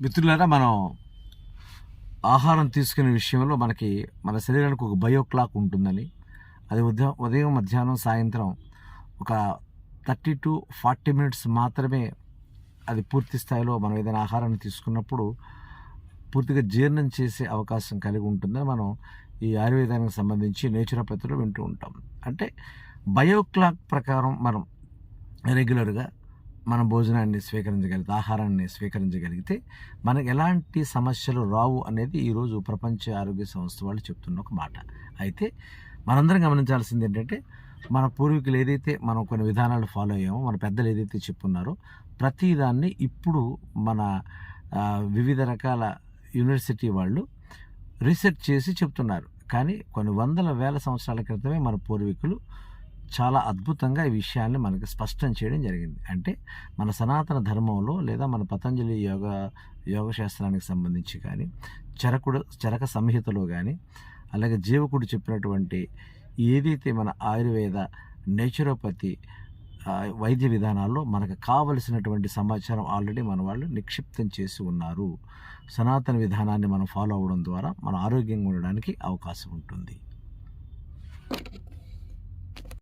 మిత్రులారా మనం ఆహారం తీసుకునే విషయంలో మనకి మన శరీరానికి ఒక బయో క్లాక్ ఉంటుందని అది ఉదయం ఉదయం మధ్యాహ్నం సాయంత్రం ఒక థర్టీ టు ఫార్టీ మినిట్స్ మాత్రమే అది పూర్తి స్థాయిలో మనం ఏదైనా ఆహారాన్ని తీసుకున్నప్పుడు పూర్తిగా జీర్ణం చేసే అవకాశం కలిగి ఉంటుందని మనం ఈ ఆయుర్వేదానికి సంబంధించి నేచురోపతిలో వింటూ ఉంటాం. అంటే బయో క్లాక్ ప్రకారం మనం రెగ్యులర్గా మన భోజనాన్ని స్వీకరించగలిగితే ఆహారాన్ని స్వీకరించగలిగితే మనకు ఎలాంటి సమస్యలు రావు అనేది ఈరోజు ప్రపంచ ఆరోగ్య సంస్థ వాళ్ళు చెప్తున్న ఒక మాట. అయితే మనందరం గమనించాల్సింది ఏంటంటే మన పూర్వీకులు ఏదైతే మనం కొన్ని విధానాలు ఫాలో అయ్యామో మన పెద్దలు ఏదైతే చెప్పున్నారో ప్రతిదాన్ని ఇప్పుడు మన వివిధ రకాల యూనివర్సిటీ వాళ్ళు రీసెర్చ్ చేసి చెప్తున్నారు. కానీ కొన్ని వందల వేల సంవత్సరాల క్రితమే మన పూర్వీకులు చాలా అద్భుతంగా ఈ విషయాన్ని మనకి స్పష్టం చేయడం జరిగింది. అంటే మన సనాతన ధర్మంలో లేదా మన పతంజలి యోగ యోగ శాస్త్రానికి సంబంధించి కానీ చరకుడు చరక సంహితలో కానీ అలాగే జీవకుడు చెప్పినటువంటి ఏదైతే మన ఆయుర్వేద నేచురోపతి వైద్య విధానాల్లో మనకు కావలసినటువంటి సమాచారం ఆల్రెడీ మన వాళ్ళు నిక్షిప్తం చేసి ఉన్నారు. సనాతన విధానాన్ని మనం ఫాలో అవ్వడం ద్వారా మన ఆరోగ్యంగా ఉండడానికి అవకాశం ఉంటుంది.